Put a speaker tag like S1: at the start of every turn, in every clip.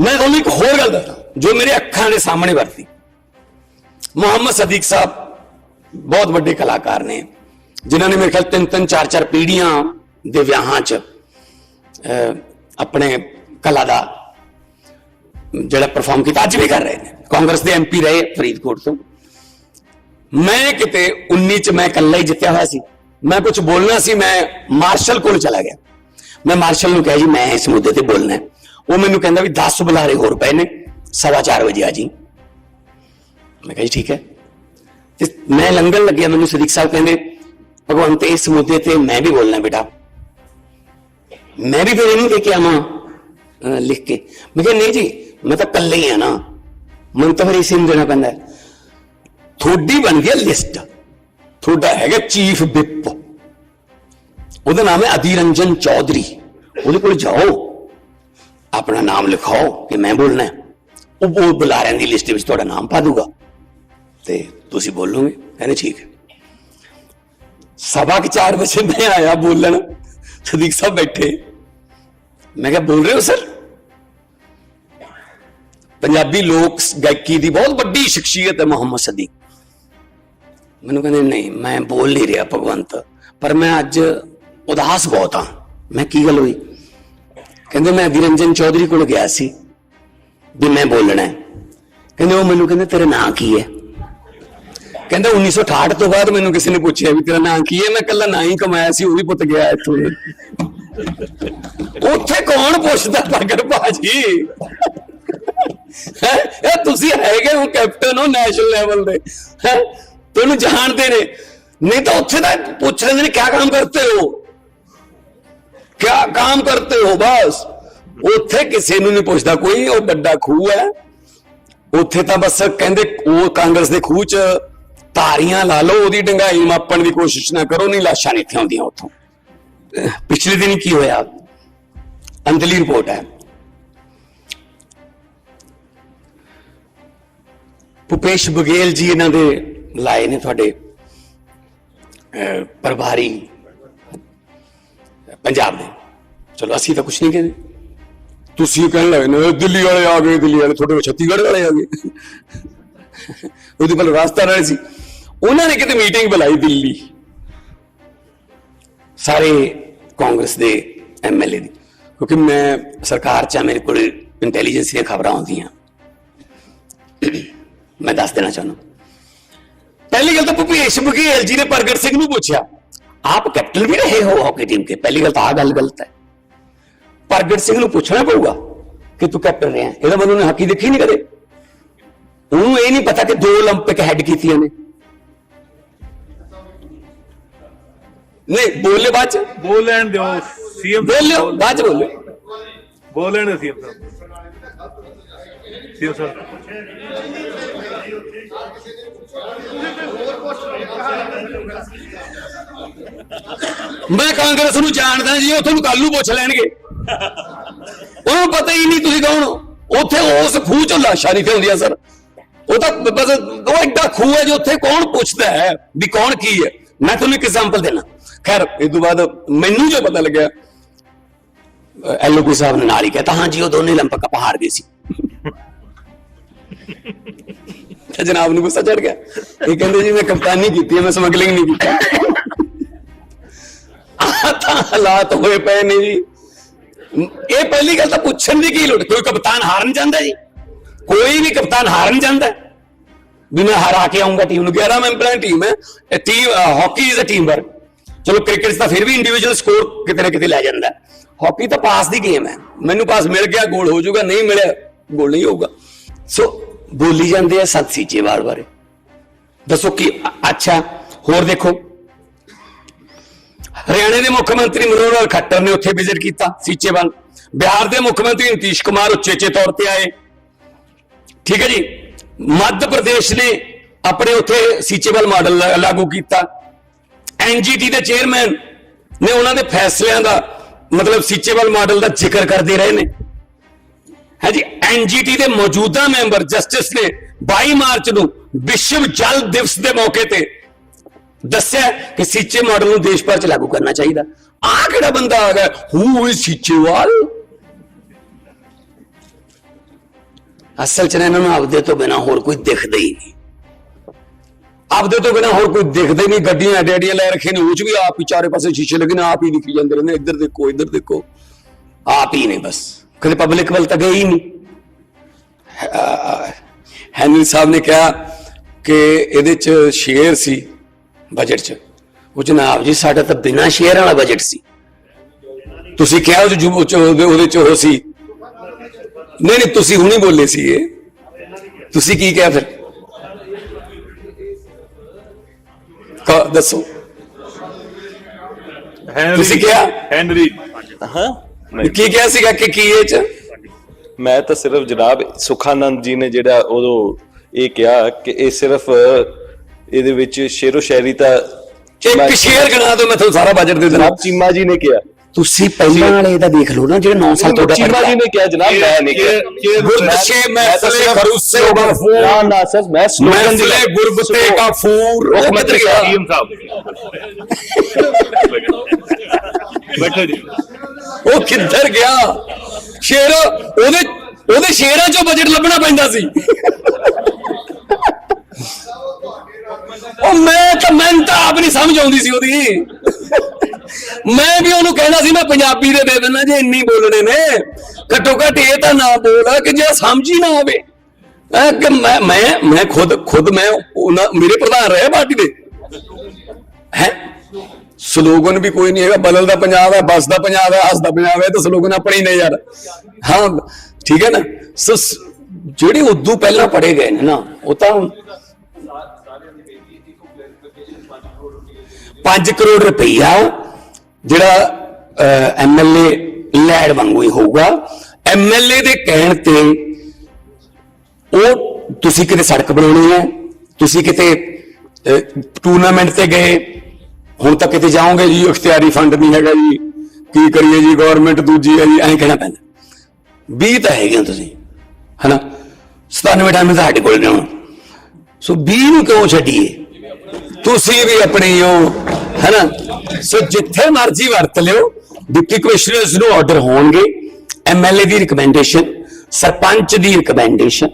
S1: ਮੈਂ ਤੁਹਾਨੂੰ ਇੱਕ ਹੋਰ ਗੱਲ ਦੱਸਾਂ ਜੋ ਮੇਰੇ ਅੱਖਾਂ ਦੇ ਸਾਹਮਣੇ ਵਰਤੀ। ਮੁਹੰਮਦ ਸਦੀਕ ਸਾਹਿਬ ਬਹੁਤ ਵੱਡੇ ਕਲਾਕਾਰ ਨੇ ਜਿਨ੍ਹਾਂ ਨੇ ਮੇਰੇ ਖਿਆਲ ਤਿੰਨ ਤਿੰਨ ਚਾਰ ਚਾਰ ਪੀੜ੍ਹੀਆਂ ਦੇ ਵਿਆਹਾਂ 'ਚ ਅਹ, ਆਪਣੇ ਕਲਾ ਦਾ ਜਿਹੜਾ ਪਰਫਾਰਮ ਕੀਤਾ ਅੱਜ ਵੀ ਕਰ ਰਹੇ ਨੇ। ਕਾਂਗਰਸ ਦੇ ਐਮਪੀ ਰਹੇ ਫਰੀਦਕੋਟ ਤੋਂ। ਮੈਂ ਕਿਤੇ 19 ਚ ਮੈਂ ਇਕੱਲਾ ਹੀ ਜਿੱਤਿਆ ਹੋਇਆ ਸੀ। ਮੈਂ ਕੁਝ ਬੋਲਣਾ ਸੀ ਮੈਂ ਮਾਰਸ਼ਲ ਕੋਲ ਚਲਾ ਗਿਆ। ਮੈਂ ਮਾਰਸ਼ਲ ਨੂੰ ਕਿਹਾ ਜੀ ਮੈਂ ਇਸ ਮੁੱਦੇ ਤੇ ਬੋਲਣਾ ਹੈ। ਉਹ ਮੈਨੂੰ ਕਹਿੰਦਾ ਵੀ 10 ਬੁਲਾਰੇ ਹੋਰ ਪਏ ਨੇ, ਸਵਾ ਚਾਰ ਵਜੇ ਆ ਜੀ। ਮੈਂ ਕਿਹਾ ਜੀ ਠੀਕ ਹੈ। ਤੇ ਮੈਂ ਲੰਗਣ ਲੱਗਿਆ, ਮੈਨੂੰ ਸਦੀਕ ਸਾਹਿਬ ਕਹਿੰਦੇ ਭਗਵੰਤ ਇਸ ਮੁੱਦੇ ਤੇ ਮੈਂ ਵੀ ਬੋਲਣਾ ਬੇਟਾ। ਮੈਂ ਵੀ ਫਿਰ ਇਹਨੂੰ ਦੇ ਕੇ ਆਵਾਂ ਲਿਖ ਕੇ। ਮੈਂ ਕਿਹਾ ਨਹੀਂ ਜੀ, ਮੈਂ ਤਾਂ ਇਕੱਲੇ ਹੀ ਆ ਨਾ। ਮੈਨੂੰ ਤਾਂ ਫਿਰ ਇਸੇ ਨੂੰ ਦੇਣਾ ਪੈਂਦਾ। ਹੈ। ਤੁਹਾਡੀ ਬਣ ਗਈ ਲਿਸਟ। ਤੁਹਾਡਾ ਹੈਗਾ ਚੀਫ ਵਿਪ। ਉਹਦਾ ਨਾਮ ਹੈ ਅਧੀ ਰੰਜਨ ਚੌਧਰੀ। ਉਹਦੇ ਕੋਲ ਜਾਓ। ਆਪਣਾ ਨਾਮ ਲਿਖਾਓ ਕਿ ਮੈਂ ਬੋਲਣਾ ਹੈ। ਉਹ ਉਹ ਬੁਲਾਰਿਆਂ ਦੀ ਲਿਸਟ ਵਿੱਚ ਤੁਹਾਡਾ ਨਾਮ ਪਾ ਦੂਗਾ। ਤੇ ਤੁਸੀਂ ਬੋਲੋਗੇ, ਕਹਿੰਦੇ ਠੀਕ ਹੈ। ਸਵਾ ਕੇ 4 ਵਜੇ ਮੈਂ ਆਇਆ ਬੋਲਣ, ਸਦੀਕ ਸਾਹਿਬ ਬੈਠੇ। ਮੈਂ ਕਿਹਾ, ਬੋਲ ਰਹੇ ਹੋ ਸਰ? ਪੰਜਾਬੀ ਲੋਕ ਗਾਇਕੀ ਦੀ ਬਹੁਤ ਵੱਡੀ ਸ਼ਖਸੀਅਤ ਹੈ ਮੁਹੰਮਦ ਸਦੀਕ। ਮੈਨੂੰ ਕਹਿੰਦੇ, ਨਹੀਂ, ਮੈਂ ਬੋਲ ਨਹੀਂ ਰਿਹਾ ਭਗਵੰਤ, ਪਰ ਮੈਂ ਅੱਜ ਉਦਾਸ ਬਹੁਤ ਹਾਂ। ਮੈਂ ਕੀ ਗੱਲ ਹੋਈ? ਕਹਿੰਦੇ ਮੈਂ ਵਿਰੰਜਨ ਚੌਧਰੀ ਕੋਲ ਗਿਆ ਸੀ ਵੀ ਮੈਂ ਬੋਲਣਾ ਹੈ। ਕਹਿੰਦੇ ਉਹ ਮੈਨੂੰ ਕਹਿੰਦੇ ਤੇਰਾ ਨਾਂ ਕੀ ਹੈ? ਕਹਿੰਦਾ 1968 ਤੋਂ ਬਾਅਦ ਮੈਨੂੰ ਕਿਸੇ ਨੇ ਪੁੱਛਿਆ ਵੀ ਤੇਰਾ ਨਾਂ ਕੀ ਹੈ? ਮੈਂ ਕੱਲਾ ਨਾਂ ਹੀ ਕਮਾਇਆ ਸੀ, ਉਹ ਵੀ ਪੁੱਤ ਗਿਆ ਇੱਥੋਂ ਉੱਥੇ ਕੌਣ ਪੁੱਛਦਾ ਪ੍ਰਗਟ ਭਾਜੀ? ਇਹ ਤੁਸੀਂ ਹੈਗੇ ਹੋ ਕੈਪਟਨ ਹੋ ਨੈਸ਼ਨਲ ਲੈਵਲ ਦੇ। ਹੈਂ? ਤੁਹਾਨੂੰ ਜਾਣਦੇ ਨੇ। ਨਹੀਂ ਤਾਂ ਉੱਥੇ ਤਾਂ ਪੁੱਛ ਲੈਂਦੇ ਨੇ ਕਿਆ ਕੰਮ ਕਰਤੇ ਹੋ? ਕਿਆ ਕੰਮ ਕਰਤੇ ਹੋ ਬਸ? ਉੱਥੇ ਕਿਸੇ ਨੂੰ ਨਹੀਂ ਪੁੱਛਦਾ ਕੋਈ ਉਹ ਵੱਡਾ ਖੂਹ ਹੈ। ਉੱਥੇ ਤਾਂ ਬਸ ਕਹਿੰਦੇ ਉਹ ਕਾਂਗਰਸ ਦੇ ਖੂਹ ਚ ਤਾਰੀਆਂ ਲਾ ਲਓ ਉਹਦੀ ਡੰਗਾਈ ਮਾਪਣ ਦੀ ਕੋਸ਼ਿਸ਼ ਨਾ ਕਰੋ ਨਹੀਂ ਲਾਸ਼ਾਂ ਨਹੀਂ ਇੱਥੇ ਆਉਂਦੀਆਂ ਉੱਥੋਂ। ਪਿਛਲੇ ਦਿਨ ਕੀ ਹੋਇਆ? ਅੰਦਲੀ ਰਿਪੋਰਟ ਹੈ। ਭੁਪੇਸ਼ ਬਗੇਲ ਜੀ ਇਹਨਾਂ ਦੇ ਲਾਏ ਨੇ ਤੁਹਾਡੇ ਅਹ, ਪ੍ਰਭਾਰੀ ਪੰਜਾਬ ਦੇ। ਚਲੋ ਅਸੀਂ ਤਾਂ ਕੁਝ ਨਹੀਂ ਕਹਿੰਦੇ। ਤੁਸੀਂ ਕਹਿਣ ਲੱਗੇ ਨੇ ਦਿੱਲੀ ਵਾਲੇ ਆ ਗਏ ਦਿੱਲੀ ਵਾਲੇ ਤੁਹਾਡੇ ਕੋਲ ਛੱਤੀਸਗੜ੍ਹ ਵਾਲੇ ਆ ਗਏ। ਉਹਦੇ ਕੋਲ ਰਾਸਤਾ ਰਹੇ ਸੀ। ਉਹਨਾਂ ਨੇ ਕਿਤੇ ਮੀਟਿੰਗ ਬੁਲਾਈ ਦਿੱਲੀ। ਸਾਰੇ ਕਾਂਗਰਸ ਦੇ ਐਮਐਲਏ ਦੀ। ਕਿਉਂਕਿ ਮੈਂ ਸਰਕਾਰ ਚ ਆ, ਮੇਰੇ ਕੋਲ ਇੰਟੈਲੀਜੈਂਸ ਦੀਆਂ ਖਬਰਾਂ ਆਉਂਦੀਆਂ। ਮੈਂ ਦੱਸ ਦੇਣਾ ਚਾਹੁੰਦਾ। ਪਹਿਲੀ ਗੱਲ ਤਾਂ ਭੁਪੇਸ਼ ਬਘੇਲ ਜੀ ਨੇ ਪ੍ਰਗਟ ਸਿੰਘ ਨੂੰ ਪੁੱਛਿਆ ਆਪ ਕੈਪਟਨ ਵੀ ਰਹੇ ਹੋ ਹਾਕੀ ਟੀਮ ਕੇ? ਪਹਿਲੀ ਗੱਲ ਤਾਂ ਆ ਗੱਲ ਗਲਤ ਹੈ। ਪ੍ਰਗਟ ਸਿੰਘ ਨੂੰ ਪੁੱਛਣਾ ਪਊਗਾ ਕਿ ਤੂੰ ਕੈਪਟਨ ਰਿਹਾ ਇਹਦਾ ਮਤਲਬ ਉਹਨੇ ਹਾਕੀ ਦੇਖੀ ਨਹੀਂ ਕਦੇ ਉਹਨੂੰ ਇਹ ਨਹੀਂ ਪਤਾ ਕਿ ਦੋ 올림픽 ਹੈਡ ਕੀਤੀਆਂ ਨੇ ਨਹੀਂ ਬੋਲੇ ਬਾਅਦ ਚ
S2: ਬੋਲ ਲੈਣ ਦਿਓ ਸੀਐਮ
S1: ਬੋਲਿਓ ਬਾਅਦ ਚ ਬੋਲੇ
S2: ਬੋਲ ਲੈਣ ਸੀਐਮ ਸਾਹਿਬ ਸੀਐਮ ਸਾਹਿਬ
S1: ਮੈਂ ਕਾਂਗਰਸ ਨੂੰ ਜਾਣਦਾ ਜੀ ਉਹ ਤੁਹਾਨੂੰ ਕੱਲ ਨੂੰ ਪੁੱਛ ਲੈਣਗੇ ਉਹਨੂੰ ਪਤਾ ਹੀ ਨਹੀਂ ਤੁਸੀਂ ਕੌਣ ਉੱਥੇ ਉਸ ਖੂਹ ਚੋਂ ਲਾਸ਼ਾਂ ਨਹੀਂ ਹੁੰਦੀਆਂ ਸਰ ਉਹ ਤਾਂ ਬਸ ਉਹ ਐਡਾ ਖੂਹ ਹੈ ਜੋ ਉੱਥੇ ਕੌਣ ਪੁੱਛਦਾ ਹੈ ਵੀ ਕੌਣ ਕੀ ਹੈ ਮੈਂ ਤੁਹਾਨੂੰ ਇੱਕ ਐਗਜ਼ਾਮਪਲ ਦੇਣਾ ਖੈਰ ਇਸ ਤੋਂ ਬਾਅਦ ਮੈਨੂੰ ਜੋ ਪਤਾ ਲੱਗਿਆ एलओपी साहब ने नारी कहता हाँ जी वो दोनों लंपक का पहाड़ गई सी जनाब ने गुस्सा चढ़ गया ये कहते जी मैं कप्तानी की है मैं समगलिंग नहीं की हालात होए पे ने जी ਇਹ ਪਹਿਲੀ ਗੱਲ ਤਾਂ ਪੁੱਛਣ ਦੀ ਕੀ ਲੋੜ? ਕੋਈ ਕਪਤਾਨ ਹਾਰਨ ਜਾਂਦਾ ਜੀ? ਕੋਈ ਵੀ ਕਪਤਾਨ ਹਾਰਨ ਜਾਂਦਾ। ਵੀ ਮੈਂ ਹਰਾ ਕੇ ਆਉਂਗਾ ਟੀਮ ਨੂੰ। 11 ਮੈਂਬਰਾਂ ਦੀ ਟੀਮ ਹੈ। Team hockey is a team work ਚਲੋ ਕ੍ਰਿਕਟ ਤਾਂ ਫਿਰ ਵੀ ਇੰਡੀਵਿਜੂਅਲ ਸਕੋਰ ਕਿਤੇ ਨਾ ਕਿਤੇ ਲੈ ਜਾਂਦਾ। ਹਾਕੀ ਤਾਂ ਪਾਸ ਦੀ ਗੇਮ ਹੈ। ਮੈਨੂੰ ਪਾਸ ਮਿਲ ਗਿਆ ਗੋਲ ਹੋ ਜਾਊਗਾ, ਨਹੀਂ ਮਿਲਿਆ ਗੋਲ ਨਹੀਂ ਹੋਊਗਾ। ਸੋ ਬੋਲੀ ਜਾਂਦੇ ਆ ਸਤ ਸੀਚੇਵਾਲ ਬਾਰੇ ਦੱਸੋ ਕੀ ਅੱਛਾ, ਹੋਰ ਦੇਖੋ। ਹਰਿਆਣੇ ਦੇ ਮੁੱਖ ਮੰਤਰੀ ਮਨੋਹਰ ਲਾਲ ਖੱਟਰ ਨੇ ਉੱਥੇ ਵਿਜ਼ਿਟ ਕੀਤਾ ਸੀਚੇਵਾਲ ਬਿਹਾਰ ਦੇ ਮੁੱਖ ਮੰਤਰੀ ਨਿਤੀਸ਼ ਕੁਮਾਰ ਉਚੇਚੇ ਤੌਰ ਤੇ ਆਏ। ਠੀਕ ਹੈ ਜੀ? ਮੱਧ ਪ੍ਰਦੇਸ਼ ਨੇ ਆਪਣੇ ਉੱਥੇ ਸੀਚੇਵਾਲ ਮਾਡਲ ਲਾਗੂ ਕੀਤਾ। ਐਨਜੀਟੀ ਦੇ ਚੇਅਰਮੈਨ ਨੇ ਉਹਨਾਂ ਦੇ ਫੈਸਲਿਆਂ ਦਾ, ਮਤਲਬ ਸੀਚੇਵਾਲ ਮਾਡਲ ਦਾ ਜ਼ਿਕਰ ਕਰਦੇ ਰਹੇ ਨੇ। ਹੈ ਜੀ? ਐਨਜੀਟੀ ਦੇ ਮੌਜੂਦਾ ਮੈਂਬਰ ਜਸਟਿਸ ਨੇ 22 ਮਾਰਚ ਨੂੰ ਵਿਸ਼ਵ ਜਲ ਦਿਵਸ ਦੇ ਮੌਕੇ ਤੇ ਦੱਸਿਆ ਕਿ ਸੀਚੇ ਮਾਡਲ ਨੂੰ ਦੇਸ਼ ਭਰ ਚ ਲਾਗੂ ਕਰਨਾ ਚਾਹੀਦਾ। ਆ ਕਿਹੜਾ ਬੰਦਾ ਆ ਗਿਆ? ਹੂ ਇਜ਼ ਸੀਚੇਵਾਲ ਅਸਲ ਚ ਇਹਨਾਂ ਨੂੰ ਆਪਦੇ ਤੋਂ ਬਿਨਾ ਹੋਰ ਕੋਈ ਦਿਖਦਾ ਹੀ ਨਹੀਂ। ਆਪਦੇ ਤੋਂ ਬਿਨਾ ਹੋਰ ਕੋਈ ਦਿਖਦਾ ਹੀ ਨਹੀਂ। ਗੱਡੀਆਂ ਐਡੇ ਐਡੀਆਂ ਲੈ ਰੱਖੇ ਨੇ, ਉਹ ਚ ਵੀ ਆਪ ਹੀ ਚਾਰੇ ਪਾਸੇ ਸ਼ੀਸ਼ੇ ਲੱਗੇ ਨੇ, ਆਪ ਹੀ ਦਿਖੀ ਜਾਂਦੇ ਰਹਿੰਦੇ ਇੱਧਰ ਦੇਖੋ ਇੱਧਰ ਦੇਖੋ। ਆਪ ਹੀ ਨੇ ਬਸ। ਕਦੇ ਪਬਲਿਕ ਵੱਲ ਤਾਂ ਗਏ ਹੀ ਨਹੀਂ। ਹੈਨਰੀ ਸਾਹਿਬ ਨੇ ਕਿਹਾ ਕਿ ਇਹਦੇ ਚ ਸ਼ੇਰ ਸੀ। ਬਜਟ ਚ। ਉਹ ਜਨਾਬ ਜੀ ਸਾਡਾ ਤਾਂ ਬਿਨਾ ਸ਼ੇਅਰ ਵਾਲਾ ਬਜਟ ਸੀ। ਤੁਸੀਂ ਕਿਹਾ ਉਹ 'ਚ ਜੁ- ਉਹ 'ਚ ਉਹਦੇ ਚ ਉਹ ਸੀ। ਨਹੀਂ ਨਹੀਂ ਤੁਸੀਂ ਹੁਣੀ ਬੋਲੇ ਸੀ ਇਹ ਤੁਸੀਂ ਕੀ ਕਿਹਾ ਫਿਰ? ਕ- ਦੱਸੋ।
S2: ਹੈਨਰੀ
S1: ਤੁਸੀਂ ਕਿਹਾ?
S2: ਹੈਨਰੀ।
S3: ਹਾਂ।
S1: ਕੀ ਕਿਹਾ ਸੀਗਾ ਕਿ ਕੀ ਇਹ ਚ?
S3: ਮੈਂ ਤਾਂ ਸਿਰਫ ਜਨਾਬ ਸੁਖਾਨੰਦ ਜੀ ਨੇ ਜਿਹੜਾ ਉਦੋਂ ਇਹ ਕਿਹਾ ਕਿ ਇਹ ਸਿਰਫ ਇਹਦੇ ਵਿੱਚ ਸ਼ੇਰੋ ਸ਼ਾਇਰੀ ਤਾਂ
S1: ਇੱਕ ਸ਼ੇਅਰ ਗਣਾ ਦਿਓ ਮੈਂ ਤੁਹਾਨੂੰ ਸਾਰਾ ਬਜਟ ਦੇ ਦੇਣਾ
S3: ਜਨਾਬ ਚੀਮਾ ਜੀ ਨੇ ਕਿਹਾ।
S1: ਤੁਸੀਂ ਪਹਿਲਾਂ ਵਾਲੇ ਦਾ ਦੇਖ ਲਓ ਨਾ ਜਿਹੜੇ 9 ਸਾਲ ਤੁਹਾਡਾ
S3: ਚੀਮਾ ਜੀ ਨੇ ਕਿਹਾ ਜਨਾਬ ਮੈਂ ਨਹੀਂ ਕਿਹਾ। ਤਾਂ
S1: ਮਹਿਫਲੇ
S3: ਸਿਰਫ
S1: ਖਰੂਸੇ
S3: ਨਾ
S1: ਗਫੂਰ
S3: ਨਾ ਸਰ ਮੈਂ ਸਲੋਗਨ ਦੀ
S1: ਮਹਿਫਲੇ ਗੁਰਬਤੇ ਕਾ ਫੂਰ ਉਹ
S3: ਮੁੱਖ
S1: ਕਿੱਧਰ
S3: ਮੰਤਰੀ
S1: ਗਿਆ।
S2: ਸੀਐਮ ਸਾਹਿਬ ਬੈਠੋ ਜੀ।
S1: ਉਹ ਕਿੱਧਰ ਗਿਆ? ਸ਼ੇਰ ਉਹਦੇ ਉਹਦੇ ਸ਼ੇਰਾਂ ਚੋਂ ਬਜਟ ਲੱਭਣਾ ਪੈਂਦਾ ਸੀ। ਉਹ ਮੈਂ ਤਾਂ ਆਪ ਨਹੀਂ ਸਮਝ ਆਉਂਦੀ ਸੀ ਉਹਦੀ। ਮੈਂ ਵੀ ਉਹਨੂੰ ਕਹਿੰਦਾ ਸੀ, ਮੈਂ ਪੰਜਾਬੀ ਦੇ ਦੇ ਦਿੰਦਾ ਜੇ ਇੰਨੀ ਬੋਲਣੇ ਨੇ। ਘੱਟੋ ਘੱਟ ਇਹ ਤਾਂ ਨਾ ਬੋਲ, ਕਿ ਜੇ ਸਮਝ ਹੀ ਨਾ ਆਵੇ। ਕਿ ਮੈਂ ਮੈਂ ਮੈਂ ਖੁਦ ਖੁਦ ਮੈਂ ਉਹਨਾਂ, ਮੇਰੇ ਪ੍ਰਧਾਨ ਰਹੇ ਪਾਰਟੀ ਦੇ। ਹੈ? ਸਲੋਗਨ ਵੀ ਕੋਈ ਨਹੀਂ ਹੈਗਾ ਬਦਲ ਦਾ ਪੰਜਾਬ ਹੈ, ਬਸ ਦਾ ਪੰਜਾਬ ਹੈ, ਹੱਸ ਦਾ ਪੰਜਾਬ ਹੈ ਤਾਂ ਸਲੋਗਨ ਆਪਣੇ ਹੀ ਨੇ ਯਾਰ। ਹਾਂ, ਠੀਕ ਹੈ ਨਾ? ਜਿਹੜੇ ਉਦੋਂ ਪਹਿਲਾਂ ਪੜੇ ਗਏ ਨੇ ਨਾ, ਉਹ ਤਾਂ 5 ਕਰੋੜ ਰੁਪਈਆ ਜਿਹੜਾ ਐਮਐਲਏ ਲੈੜ ਵਾਂਗੂ ਹੀ ਹੋਊਗਾ। ਐਮਐਲਏ ਦੇ ਕਹਿਣ ਤੇ ਉਹ ਤੁਸੀਂ ਕਿਤੇ ਸੜਕ ਬਣਾਉਣੀ ਹੈ, ਤੁਸੀਂ ਕਿਤੇ ਟੂਰਨਾਮੈਂਟ ਤੇ ਗਏ, ਹੁਣ ਤਾਂ ਕਿਤੇ ਜਾਓਗੇ ਜੀ ਇਖਤਿਆਰੀ ਫੰਡ ਨਹੀਂ ਹੈਗਾ ਜੀ। ਕੀ ਕਰੀਏ ਜੀ ਗਵਰਨਮੈਂਟ ਦੂਜੀ ਹੈ ਜੀ, ਐਂ ਕਹਿਣਾ ਪੈਂਦਾ। 20 ਤਾਂ ਹੈਗੇ ਹੋ ਤੁਸੀਂ, ਹਨਾ? 97 ਟਾਈਮ ਤਾਂ ਸਾਡੇ ਕੋਲ ਨੇ ਸੋ 20 ਨੂੰ ਕਿਉਂ ਛੱਡੀਏ? ਤੁਸੀਂ ਵੀ ਆਪਣੀ ਉਹ ਹੈਨਾ ਸੋ ਜਿੱਥੇ ਮਰਜ਼ੀ ਵਰਤ ਲਿਓ, ਡਿਪਟੀ ਕਮਿਸ਼ਨਰਸ ਨੂੰ ਆਰਡਰ ਹੋਣਗੇ ਐਮਐਲਏ ਦੀ ਰਿਕਮੈਂਡੇਸ਼ਨ ਸਰਪੰਚ ਦੀ ਰਿਕਮੈਂਡੇਸ਼ਨ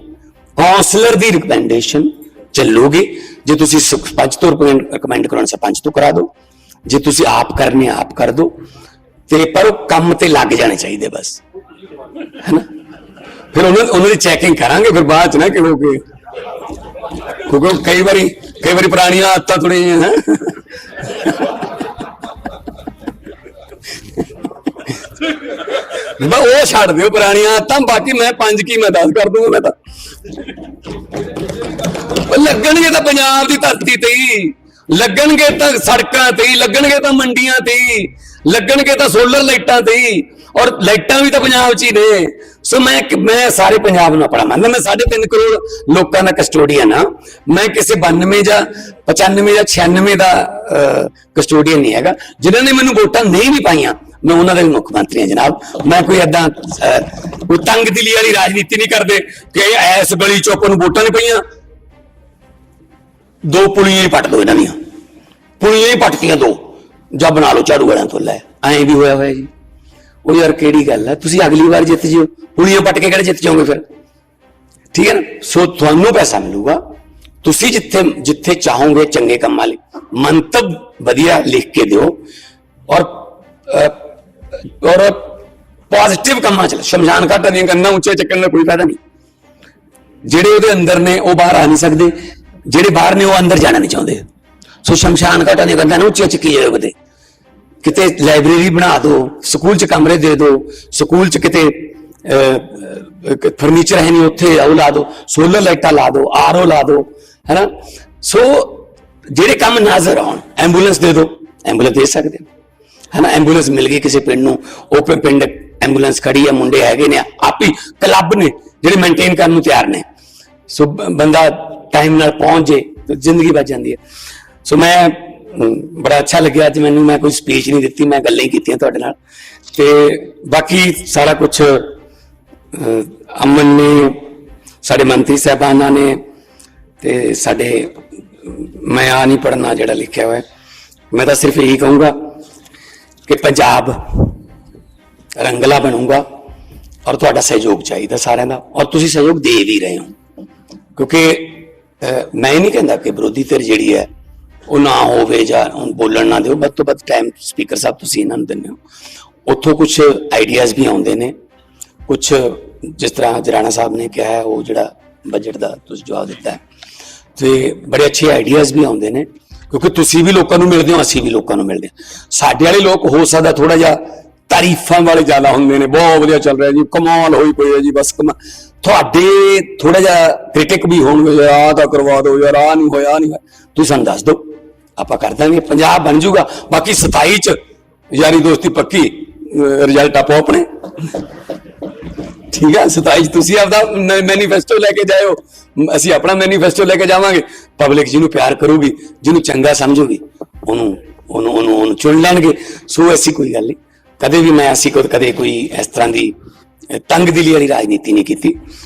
S1: ਕਾਉਂਸਲਰ ਦੀ ਰਿਕਮੈਂਡੇਸ਼ਨ ਚੱਲੋਗੇ। ਜੇ ਤੁਸੀਂ ਸਰਪੰਚ ਤੋਂ ਰਿਕਮੈਂਡ ਕਰਾਉਣਾ, ਸਰਪੰਚ ਤੋਂ ਕਰਾ ਦਿਓ। ਜੇ ਤੁਸੀਂ ਆਪ ਕਰਨੇ ਆਪ ਕਰ ਦਿਓ। ਤੇ ਪਰ ਉਹ ਕੰਮ ਤੇ ਲੱਗ ਜਾਣੇ ਚਾਹੀਦੇ ਬਸ। ਹੈਨਾ ਫਿਰ ਉਹਨਾਂ ਉਹਨਾਂ ਦੀ ਚੈਕਿੰਗ ਕਰਾਂਗੇ, ਫਿਰ ਬਾਅਦ ਚ ਨਾ ਕਿਉਂਕਿ ਕਿਉਂਕਿ ਕਈ ਵਾਰੀ ਕਈ ਵਾਰੀ ਪੁਰਾਣੀਆਂ ਆਦਤਾਂ ਥੋੜੀਆਂ ਹੈ। ਮੈਂ ਉਹ ਛੱਡ ਦਿਓ ਪੁਰਾਣੀਆਂ ਆਦਤਾਂ, ਬਾਕੀ ਮੈਂ ਪੰਜ ਕੀ ਮੈਂ ਦੱਸ ਕਰ ਦੂੰਗਾ ਮੈਂ ਤਾਂ। ਲੱਗਣਗੇ ਤਾਂ ਪੰਜਾਬ ਦੀ ਧਰਤੀ ਤੇ ਹੀ, ਲੱਗਣਗੇ ਤਾਂ ਸੜਕਾਂ ਤੇ ਹੀ, ਲੱਗਣਗੇ ਤਾਂ ਮੰਡੀਆਂ ਤੇ ਹੀ। ਲੱਗਣਗੇ ਤਾਂ ਸੋਲਰ ਲਾਈਟਾਂ ਤੇ ਹੀ। ਔਰ ਲਾਈਟਾਂ ਵੀ ਤਾਂ ਪੰਜਾਬ 'ਚ ਹੀ ਨੇ। ਸੋ ਮੈਂ ਮੈਂ ਸਾਰੇ ਪੰਜਾਬ ਨੂੰ ਆਪਣਾ ਮੰਨਦਾ। ਮੈਂ 3.5 ਕਰੋੜ ਲੋਕਾਂ ਦਾ ਕਸਟੋਡੀਅਨ ਆ ਮੈਂ ਕਿਸੇ 92 ਜਾਂ 95 ਜਾਂ 96 ਦਾ ਕਸਟੋਡੀਅਨ ਨਹੀਂ ਹੈਗਾ। ਜਿਨ੍ਹਾਂ ਨੇ ਮੈਨੂੰ ਵੋਟਾਂ ਨਹੀਂ ਵੀ ਪਾਈਆਂ ਮੈਂ ਉਹਨਾਂ ਦਾ ਵੀ ਮੁੱਖ ਮੰਤਰੀ ਹਾਂ ਜਨਾਬ। ਮੈਂ ਕੋਈ ਏਦਾਂ ਅਹ, ਕੋਈ ਤੰਗ ਦਿਲੀ ਵਾਲੀ ਰਾਜਨੀਤੀ ਨਹੀਂ ਕਰਦੇ ਕਿ ਐਸ ਗਲੀ ਚੋਂ ਆਪਾਂ ਨੂੰ ਵੋਟਾਂ ਨਹੀਂ ਪਈਆਂ। ਦੋ ਪੁਲੀਆਂ ਹੀ ਪੱਟ ਦੋ ਇਹਨਾਂ ਦੀਆਂ। ਪੁਲੀਆਂ ਹੀ ਪੱਟਤੀਆਂ ਦੋ। ਜਾਂ ਬਣਾ ਲਓ ਝਾੜੂ ਵਾਲਿਆਂ ਤੋਂ ਲੈ। ਐਂ ਵੀ ਹੋਇਆ ਹੋਇਆ ਜੀ। ਉਹ ਯਾਰ ਕਿਹੜੀ ਗੱਲ ਹੈ? ਤੁਸੀਂ ਅਗਲੀ ਵਾਰ ਜਿੱਤ ਜਿਓ। ਪੁਲੀਆਂ ਪੱਟ ਕੇ ਕਿਹੜੇ ਜਿੱਤ ਜਾਓਗੇ ਫਿਰ? ਠੀਕ ਹੈ ਨਾ? ਸੋ ਤੁਹਾਨੂੰ ਪੈਸਾ ਮਿਲੂਗਾ। ਤੁਸੀਂ ਜਿੱਥੇ ਜਿੱਥੇ ਚਾਹੋਗੇ ਚੰਗੇ ਕੰਮਾਂ ਲਈ। ਮੰਤਵ ਵਧੀਆ ਲਿਖ ਕੇ ਦਿਓ। ਔਰ ਔਰ ਪੋਜ਼ਿਟਿਵ ਕੰਮਾਂ ਚ ਸ਼ਮਸ਼ਾਨ ਘਾਟਾਂ ਦੀਆਂ ਕੰਨਾਂ ਉੱਚੇ ਚੱਕਣ ਦਾ ਕੋਈ ਫਾਇਦਾ ਨਹੀਂ। ਜਿਹੜੇ ਉਹਦੇ ਅੰਦਰ ਨੇ, ਉਹ ਬਾਹਰ ਆ ਨਹੀਂ ਸਕਦੇ। ਜਿਹੜੇ ਬਾਹਰ ਨੇ, ਉਹ ਅੰਦਰ ਜਾਣਾ ਨਹੀਂ ਚਾਹੁੰਦੇ। ਸੋ ਸ਼ਮਸ਼ਾਨ ਘਾਟਾਂ ਦੀਆਂ ਕੰਨਾਂ ਨੂੰ ਉੱਚੇ ਚੱਕੀ ਜਾਓ ਕਿਤੇ। ਕਿਤੇ ਲਾਇਬ੍ਰੇਰੀ ਬਣਾ ਦਿਓ ਸਕੂਲ ਚ ਕਮਰੇ ਦੇ ਦਿਓ ਸਕੂਲ ਚ ਕਿਤੇ ਫਰਨੀਚਰ ਹੈ ਨਹੀਂ ਉੱਥੇ ਉਹ ਲਾ ਦਿਓ ਸੋਲਰ ਲਾਈਟਾਂ ਲਾ ਦਿਓ ਆਰਓ ਲਾ ਦਿਓ ਹੈਨਾ? ਸੋ ਜਿਹੜੇ ਕੰਮ ਨਜ਼ਰ ਆਉਣ ਐਂਬੂਲੈਂਸ ਦੇ ਦਿਓ ਐਂਬੂਲੈਂਸ ਦੇ ਸਕਦੇ ਹੋ ਹੈਨਾ, ਐਂਬੂਲੈਂਸ ਮਿਲ ਗਈ ਕਿਸੇ ਪਿੰਡ ਨੂੰ, ਉਹ ਪਿੰਡ ਐਂਬੂਲੈਂਸ ਖੜੀ ਹੈ ਮੁੰਡੇ ਹੈਗੇ ਨੇ, ਆਪ ਹੀ ਕਲੱਬ ਨੇ, ਜਿਹੜੇ ਮੇਨਟੇਨ ਕਰਨ ਨੂੰ ਤਿਆਰ ਨੇ। ਸੋ ਬੰਦਾ ਟਾਈਮ ਨਾਲ ਪਹੁੰਚ ਜੇ, ਤੇ ਜ਼ਿੰਦਗੀ ਬਚ ਜਾਂਦੀ ਹੈ। ਸੋ ਮੈਂ ਬੜਾ ਅੱਛਾ ਲੱਗਿਆ ਅੱਜ ਮੈਨੂੰ, ਮੈਂ ਕੋਈ ਸਪੀਚ ਨਹੀਂ ਦਿੱਤੀ, ਮੈਂ ਗੱਲਾਂ ਹੀ ਕੀਤੀਆਂ ਤੁਹਾਡੇ ਨਾਲ। ਤੇ ਬਾਕੀ ਸਾਰਾ ਕੁਝ ਅਮਨ ਨੇ, ਸਾਡੇ ਮੰਤਰੀ ਸਾਹਿਬਾਨਾਂ ਨੇ, ਤੇ ਸਾਡੇ, ਮੈਂ ਆ ਨਹੀਂ ਪੜਨਾ ਜਿਹੜਾ ਲਿਖਿਆ ਹੋਇਆ। ਮੈਂ ਤਾਂ ਸਿਰਫ ਇਹੀ ਕਹੂੰਗਾ ਕਿ ਪੰਜਾਬ ਰੰਗਲਾ ਬਣੂਗਾ ਔਰ ਤੁਹਾਡਾ ਸਹਿਯੋਗ ਚਾਹੀਦਾ ਸਾਰਿਆਂ ਦਾ। ਔਰ ਤੁਸੀਂ ਸਹਿਯੋਗ ਦੇ ਵੀ ਰਹੇ ਹੋ। ਕਿਉਂਕਿ ਮੈਂ ਇਹ ਨਹੀਂ ਕਹਿੰਦਾ ਕਿ ਵਿਰੋਧੀ ਧਿਰ ਜਿਹੜੀ ਹੈ ਉਹ ਨਾ ਹੋਵੇ ਜਾਂ ਹੁਣ ਬੋਲਣ ਨਾ ਦਿਓ, ਵੱਧ ਤੋਂ ਵੱਧ ਟਾਈਮ ਸਪੀਕਰ ਸਾਹਿਬ ਤੁਸੀਂ ਇਹਨਾਂ ਨੂੰ ਦਿੰਦੇ ਹੋ। ਉੱਥੋਂ ਕੁਝ ਆਈਡੀਆਜ਼ ਵੀ ਆਉਂਦੇ ਨੇ। ਕੁਝ ਜਿਸ ਤਰ੍ਹਾਂ ਜਰਾਣਾ ਸਾਹਿਬ ਨੇ ਕਿਹਾ ਹੈ, ਉਹ ਜਿਹੜਾ ਬਜਟ ਦਾ ਤੁਸੀਂ ਜਵਾਬ ਦਿੱਤਾ ਹੈ। ਤੇ ਬੜੇ ਅੱਛੇ ਆਈਡੀਆਜ਼ ਵੀ ਆਉਂਦੇ ਨੇ, ਕਿਉਂਕਿ ਤੁਸੀਂ ਵੀ ਲੋਕਾਂ ਨੂੰ ਮਿਲਦੇ ਹੋ, ਅਸੀਂ ਵੀ ਲੋਕਾਂ ਨੂੰ ਮਿਲਦੇ ਹਾਂ। ਸਾਡੇ ਵਾਲੇ ਲੋਕ ਹੋ ਸਕਦਾ ਥੋੜਾ ਜਿਹਾ ਤਾਰੀਫਾਂ ਵਾਲੇ ਜ਼ਿਆਦਾ ਹੁੰਦੇ ਨੇ, ਬਹੁਤ ਵਧੀਆ ਚੱਲ ਰਿਹਾ ਜੀ, ਕਮਾਲ ਹੋਈ ਪਈ ਹੈ ਜੀ, ਬਸ ਕਮਾ, ਤੁਹਾਡੇ ਥੋੜਾ ਜਿਹਾ ਕ੍ਰਿਟਿਕ ਵੀ ਹੋਣਗੇ ਆਹ ਤਾਂ ਕਰਵਾ ਦਿਓ, ਯਾਰ ਆਹ ਨਹੀਂ ਹੋਇਆ, ਆਹ ਨਹੀਂ ਹੋਇਆ। ਤੁਸੀਂ ਸਾਨੂੰ ਦੱਸ ਦਿਓ। ਆਪਾਂ ਕਰ ਦਾਂਗੇ ਪੰਜਾਬ ਬਣ ਜਾਊਗਾ। ਬਾਕੀ 27 ਚ ਯਾਰੀ ਦੋਸਤੀ ਪੱਕੀ ਰਿਜ਼ਲਟ ਆਪੋ ਆਪਣੇ। ਠੀਕ ਹੈ 27 ਚ ਤੁਸੀਂ ਆਪਦਾ ਮੈਨੀਫੈਸਟੋ ਲੈ ਕੇ ਜਾਇਓ। ਅਸੀਂ ਆਪਣਾ ਮੈਨੀਫੈਸਟੋ ਲੈ ਕੇ ਜਾਵਾਂਗੇ। ਪਬਲਿਕ ਜਿਹਨੂੰ ਪਿਆਰ ਕਰੂਗੀ ਜਿਹਨੂੰ ਚੰਗਾ ਸਮਝੂਗੀ ਉਹਨੂੰ ਉਹਨੂੰ ਉਹਨੂੰ ਉਹਨੂੰ ਚੁਣ ਲੈਣਗੇ। ਸੋ ਐਸੀ ਕੋਈ ਗੱਲ ਨਹੀਂ। ਕਦੇ ਵੀ ਮੈਂ ਅਸੀਂ ਕਦੇ ਕੋਈ ਇਸ ਤਰ੍ਹਾਂ ਦੀ ਅਹ, ਤੰਗ ਦਿਲੀ ਵਾਲੀ ਰਾਜਨੀਤੀ ਨਹੀਂ ਕੀਤੀ।